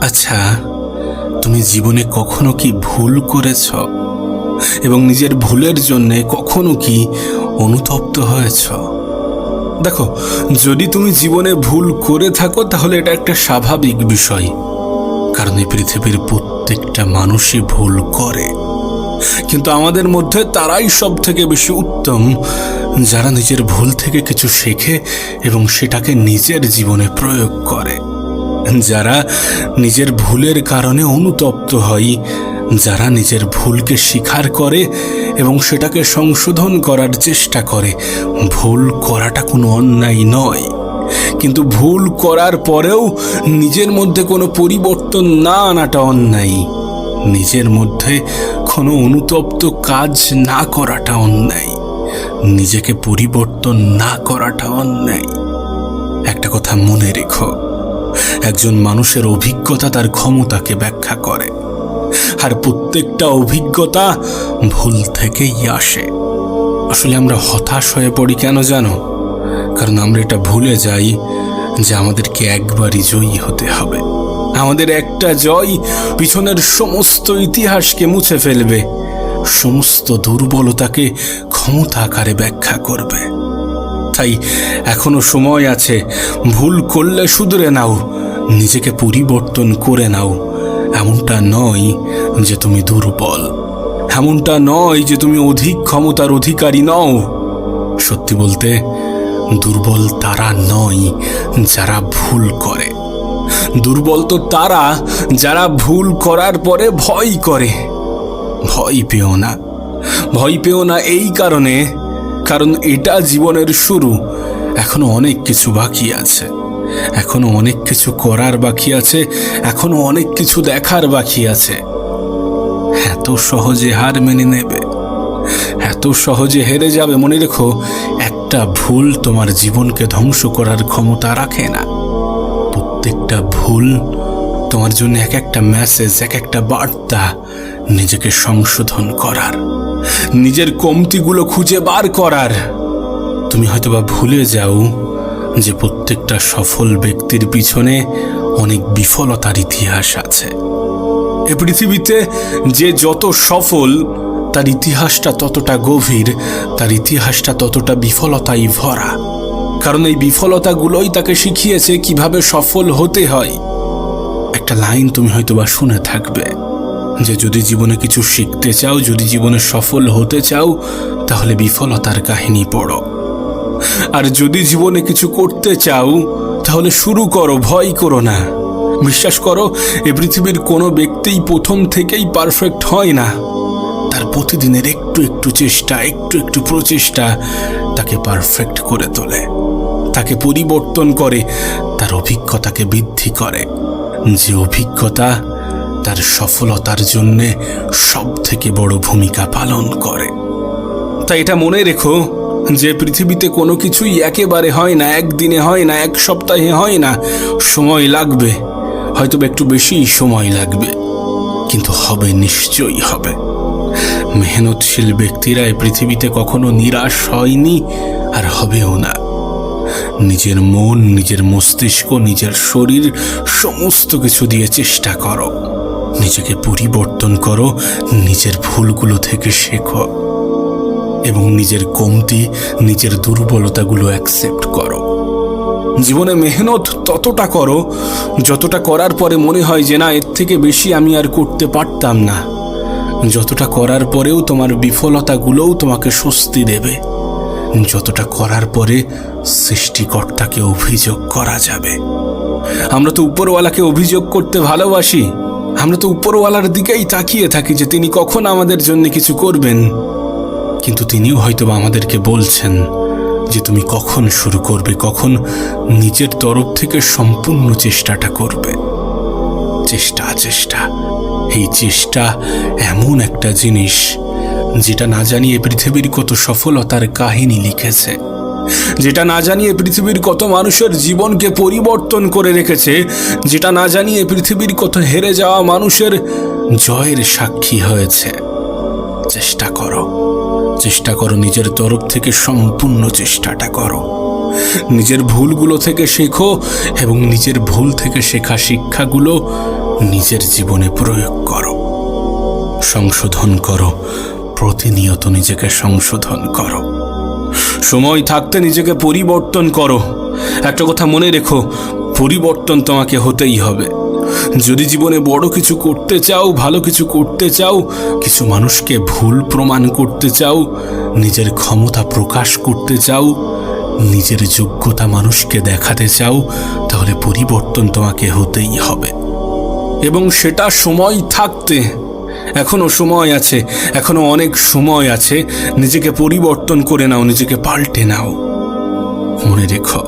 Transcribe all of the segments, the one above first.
আচ্ছা তুমি জীবনে কখনো কি ভুল করেছ? এবং নিজের ভুলের জন্যে কখনো কি অনুতপ্ত হয়েছ? দেখো, যদি তুমি জীবনে ভুল করে থাকো, তাহলে এটা একটা স্বাভাবিক বিষয়। কারণ এই পৃথিবীর প্রত্যেকটা মানুষই ভুল করে। কিন্তু আমাদের মধ্যে তারাই সব থেকে বেশি উত্তম, যারা নিজের ভুল থেকে কিছু শেখে এবং সেটাকে নিজের জীবনে প্রয়োগ করে। যারা নিজের ভুলের কারণে অনুতপ্ত হয়, যারা নিজের ভুলকে স্বীকার করে এবং সেটাকে সংশোধন করার চেষ্টা করে, ভুল করাটা কোনো অন্যায় নয়। কিন্তু ভুল করার পরেও নিজের মধ্যে কোনো পরিবর্তন না আনাটা অন্যায়। নিজের মধ্যে কোনো অনুতপ্ত কাজ না করাটা অন্যায়। নিজেকে পরিবর্তন না করাটা অন্যায়। একটা কথা মনে রেখো। একজন মানুষের অভিজ্ঞতা তার ক্ষমতাকে ব্যাখ্যা করে। আর প্রত্যেকটা অভিজ্ঞতা ভুল থেকেই আসে। আসলে আমরা হতাশ হয়ে পড়ি কেন জানো? কারণ আমরা এটা ভুলে যাই যে আমাদেরকে একবারই জয়ী হতে হবে। আমাদের একটা জয় পিছনের সমস্ত ইতিহাসকে মুছে ফেলবে। সমস্ত দুর্বলতাকে ক্ষমতা আকারে ব্যাখ্যা করবে। তাই এখনও সময় আছে। ভুল করলে শুধরে নাও। নিজেকে পরিবর্তন করে নাও। এমনটা নয় যে তুমি দুর্বল। এমনটা নয় যে তুমি অধিক ক্ষমতার অধিকারী নও। সত্যি বলতে, দুর্বল তারা নয় যারা ভুল করে। দুর্বল তো তারা যারা ভুল করার পরে ভয় করে। ভয় পেও না। ভয় পেও না এই কারণে কারণ এটা জীবনের শুরু। এখনও অনেক কিছু বাকি আছে। এখনও অনেক কিছু করার বাকি আছে। এখনও অনেক কিছু দেখার বাকি আছে। এত সহজে হার মেনে নেবে। এত সহজে হেরে যাবে। মনে রেখো, একটা ভুল তোমার জীবনকে ধ্বংস করার ক্ষমতা রাখে না। প্রত্যেকটা ভুল তোমার জন্য এক একটা মেসেজ এক একটা বার্তা নিজেকে সংশোধন করার। নিজের কমতিগুলো খুঁজে বার করার। তুমি হয়তোবা ভুলে যাও যে প্রত্যেকটা সফল ব্যক্তির পিছনে অনেক বিফলতার ইতিহাস আছে। এ পৃথিবীতে যে যত সফল, তার ইতিহাসটা ততটা গভীর, তার ইতিহাসটা ততটা বিফলতাই ভরা। কারণ এই বিফলতাগুলোই তাকে শিখিয়েছে কীভাবে সফল হতে হয়। একটা লাইন তুমি হয়তোবা শুনে থাকবে। যে যদি জীবনে কিছু শিখতে চাও, যদি জীবনে সফল হতে চাও, তাহলে বিফলতার কাহিনী পড়ো। আর যদি জীবনে কিছু করতে চাও, তাহলে শুরু করো, ভয় করো না। বিশ্বাস করো, এ পৃথিবীর কোনো ব্যক্তিই প্রথম থেকেই পারফেক্ট হয় না। তার প্রতিদিনের একটু একটু চেষ্টা, একটু একটু প্রচেষ্টা তাকে পারফেক্ট করে তোলে। তাকে পরিবর্তন করে, তার অভিজ্ঞতাকে বৃদ্ধি করে। যে অভিজ্ঞতা তার সফলতার জন্যে সব থেকে বড় ভূমিকা পালন করে। তাই এটা মনে রেখো, যে পৃথিবীতে কোনো কিছুই একেবারে হয় না, একদিনে হয় না, এক সপ্তাহে হয় না, সময় লাগবে। হয়তো একটু বেশি সময় লাগবে, কিন্তু হবে নিশ্চয়ই হবে। মেহনতশীল ব্যক্তিরা এই পৃথিবীতে কখনো নিরাশ হয়নি, আর হবেও না। নিজের মন, নিজের মস্তিষ্ক, নিজের শরীর, সমস্ত কিছু দিয়ে চেষ্টা করো। নিজেকে পরিবর্তন করো, নিজের ভুলগুলো থেকে শেখো এবং নিজের কমতি, নিজের দুর্বলতাগুলো অ্যাকসেপ্ট করো। জীবনে মেহনত ততটা করো, যতটা করার পরে মনে হয় যে না, এর থেকে বেশি আমি আর করতে পারতাম না। যতটা করার পরেও তোমার বিফলতাগুলোও তোমাকে স্বস্তি দেবে। যতটা করার পরে সৃষ্টিকর্তাকে অভিযোগ করা যাবে। আমরা তো উপরওয়ালাকে অভিযোগ করতে ভালোবাসি। আমরা তো উপরওয়ালার দিকেই তাকিয়ে থাকি যে তিনি কখন আমাদের জন্য কিছু করবেন। কিন্তু তিনিও হয়তো আমাদেরকে বলছেন যে তুমি কখন শুরু করবে, কখন নিজের তরফ থেকে সম্পূর্ণ চেষ্টাটা করবে। চেষ্টা চেষ্টা। এই চেষ্টা এমন একটা জিনিস যেটা না জানিয়ে পৃথিবীর কত সফলতার কাহিনী লিখেছে। যেটা না জানিয়ে পৃথিবীর কত মানুষের জীবনকে পরিবর্তন করে রেখেছে, যেটা না জানিয়ে পৃথিবীর কত হেরে যাওয়া মানুষের জয়ের সাক্ষী হয়েছে। চেষ্টা করো। চেষ্টা করো নিজের তরফ থেকে সম্পূর্ণ চেষ্টাটা করো। নিজের ভুলগুলো থেকে শেখো এবং নিজের ভুল থেকে শেখা শিক্ষাগুলো নিজের জীবনে প্রয়োগ করো। সংশোধন করো। প্রতিনিয়ত নিজেকে সংশোধন করো। সময় থাকতে নিজেকে পরিবর্তন করো। একটা কথা মনে রেখো, পরিবর্তন তোমাকে হতেই হবে। যদি জীবনে বড় কিছু করতে চাও, ভালো কিছু করতে চাও, কিছু মানুষকে ভুল প্রমাণ করতে চাও, নিজের ক্ষমতা প্রকাশ করতে চাও, নিজের যোগ্যতা মানুষকে দেখাতে চাও, তাহলে পরিবর্তন তোমাকে হতেই হবে। এবং সেটা সময় থাকতে এখনও সময় আছে, এখনও অনেক সময় আছে। নিজেকে পরিবর্তন করে নাও, নিজেকে পাল্টে নাও। মনে রেখো,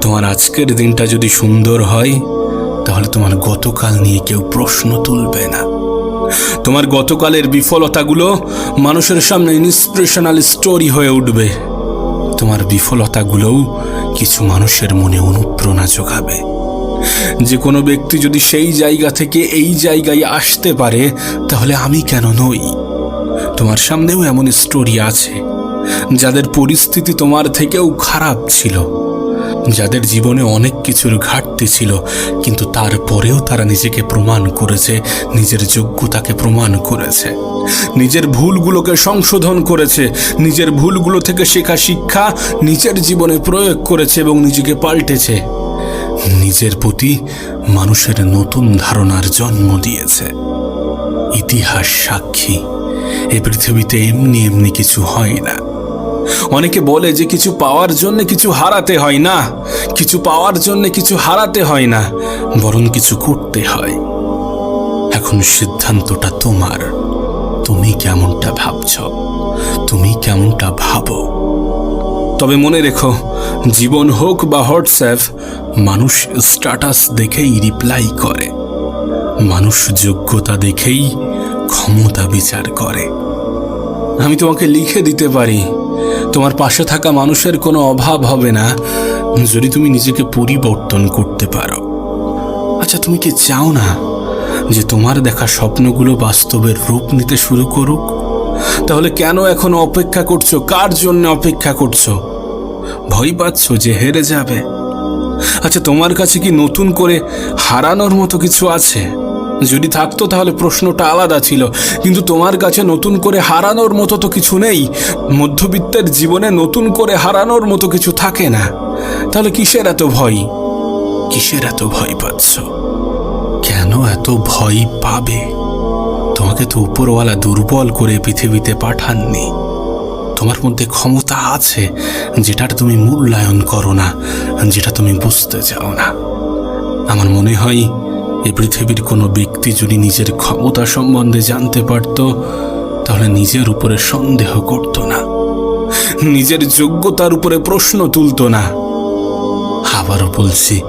তোমার আজকের দিনটা যদি সুন্দর হয়, তাহলে তোমার গতকাল নিয়ে কেউ প্রশ্ন তুলবে না। তোমার গতকালের বিফলতাগুলো মানুষের সামনে ইন্সপিরেশনাল স্টোরি হয়ে উঠবে। তোমার বিফলতাগুলোও কিছু মানুষের মনে অনুপ্রেরণা যোগাবে। যে কোনো ব্যক্তি যদি সেই জায়গা থেকে এই জায়গায় আসতে পারে, তাহলে আমি কেন নই? তোমার সামনেও এমন স্টোরি আছে, যাদের পরিস্থিতি তোমার থেকেও খারাপ ছিল, যাদের জীবনে অনেক কিছুর ঘাটতি ছিল, কিন্তু তারপরেও তারা নিজেকে প্রমাণ করেছে, নিজের যোগ্যতাকে প্রমাণ করেছে, নিজের ভুলগুলোকে সংশোধন করেছে, নিজের ভুলগুলো থেকে শেখা শিক্ষা নিজের জীবনে প্রয়োগ করেছে এবং নিজেকে পাল্টেছে। নিজের প্রতি মানুষের নতুন ধারণার জন্ম দিয়েছে। ইতিহাস সাক্ষী। এই পৃথিবীতে এমনি এমনি কিছু হয় না। অনেকে বলে যে কিছু পাওয়ার জন্য কিছু হারাতে হয় না, কিছু পাওয়ার জন্য কিছু হারাতে হয় না, বরং কিছু করতে হয়। এখন সিদ্ধান্তটা তোমার। তুমি কেমনটা ভাবছ? তুমি কেমনটা ভাবো? তবে মনে রেখো, জীবন হোক বা হোয়াটসঅ্যাপ, মানুষ স্ট্যাটাস দেখেই রিপ্লাই করে। মানুষ যোগ্যতা দেখেই ক্ষমতা বিচার করে। আমি তোমাকে লিখে দিতে পারি, তোমার পাশে থাকা মানুষের কোনো অভাব হবে না, যদি তুমি নিজেকে পরিবর্তন করতে পারো। আচ্ছা তুমি কি চাও না যে তোমার দেখা স্বপ্নগুলো বাস্তবের রূপ নিতে শুরু করুক? তাহলে কেন এখন অপেক্ষা করছ? কার জন্য অপেক্ষা করছ? ভয় পাচ্ছ যে হেরে যাবে। আচ্ছা তোমার কাছে কি নতুন করে হারানোর মতো কিছু আছে? যদি থাকতো তাহলে প্রশ্নটা আলাদা ছিল, কিন্তু তোমার কাছে নতুন করে হারানোর মতো তো কিছু নেই, মধ্যবিত্তের জীবনে নতুন করে হারানোর মতো কিছু থাকে না। তাহলে কিসের এত ভয়? কিসের এত ভয় পাচ্ছ? কেন এত ভয় পাবে? তোমাকে তো উপরওয়ালা দুর্বল করে পৃথিবীতে পাঠাননি। তোমার মধ্যে ক্ষমতা আছে যেটার তুমি মূল্যায়ন করো না, যেটা তুমি বুঝতে চাও না। আমার মনে হয় এই পৃথিবীর কোনো ব্যক্তি যদি নিজের ক্ষমতা সম্বন্ধে জানতে পারত, তাহলে নিজের উপরে সন্দেহ করত না। নিজের যোগ্যতার উপরে প্রশ্ন তুলতো না। আবারও বলছি,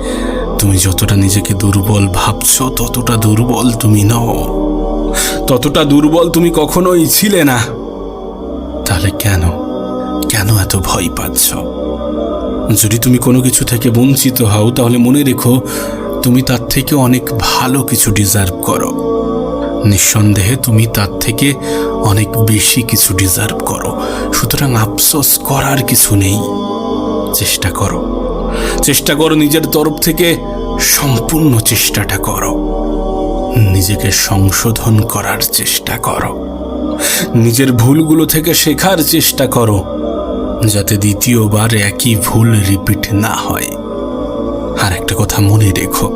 তুমি যতটা নিজেকে দুর্বল ভাবছ, ততটা দুর্বল তুমি নও। ততটা দুর্বল তুমি কখনোই ছিলে না। তাহলে কেন? কেন এত ভয় পাচ্ছ? যদি তুমি কোনো কিছু থেকে বঞ্চিত হও, তাহলে মনে রেখো, তুমি তার থেকে অনেক ভালো কিছু ডিজার্ভ করো। নিঃসন্দেহে তুমি তার থেকে অনেক বেশি কিছু ডিজার্ভ করো। সুতরাং আফসোস করার কিছু নেই। চেষ্টা করো। চেষ্টা করো, নিজের তরফ থেকে সম্পূর্ণ চেষ্টাটা করো। নিজেকে সংশোধন করার চেষ্টা করো। নিজের ভুলগুলো থেকে শেখার চেষ্টা করো, যাতে দ্বিতীয়বার একই ভুল রিপিট না হয়। আর একটা কথা মনে রেখো,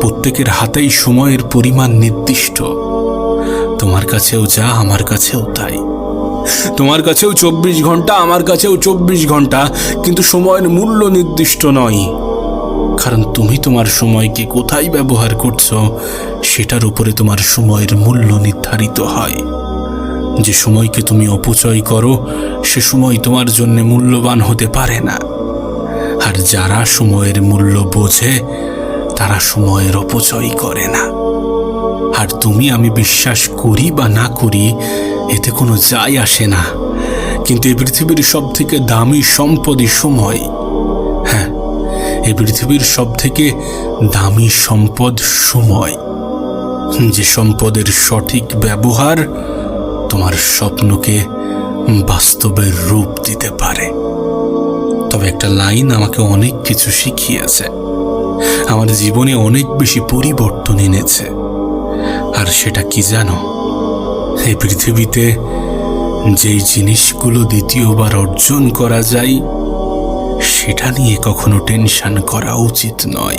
প্রত্যেকের হাতেই সময়ের পরিমাণ নির্দিষ্ট। তোমার কাছেও যা, আমার কাছেও তাই। তোমার কাছেও চব্বিশ ঘণ্টা, আমার কাছেও চব্বিশ ঘণ্টা, কিন্তু সময়ের মূল্য নির্দিষ্ট নয়। কারণ তুমি তোমার সময়কে কোথায় ব্যবহার করছ, সেটার উপরে তোমার সময়ের মূল্য নির্ধারিত হয়। যে সময়কে তুমি অপচয় করো, সে সময় তোমার জন্য মূল্যবান হতে পারে না। আর যারা সময়ের মূল্য বোঝে, তারা সময়ের অপচয় করে না। আর তুমি, আমি বিশ্বাস করি বা না করি, এতে কোনো যায় আসে না। কিন্তু এই পৃথিবীর সব থেকে দামি সম্পদই সময়। হ্যাঁ এই পৃথিবীর সব থেকে দামি সম্পদ সময়। যে সম্পদের সঠিক ব্যবহার তোমার স্বপ্নকে বাস্তবের রূপ দিতে পারে। তবে একটা লাইন আমাকে অনেক কিছু শিখিয়েছে। আমার জীবনে অনেক বেশি পরিবর্তন এনেছে। আর সেটা কি জানো? এই পৃথিবীতে যেই জিনিসগুলো দ্বিতীয়বার অর্জন করা যায়, সেটা নিয়ে কখনো টেনশন করা উচিত নয়।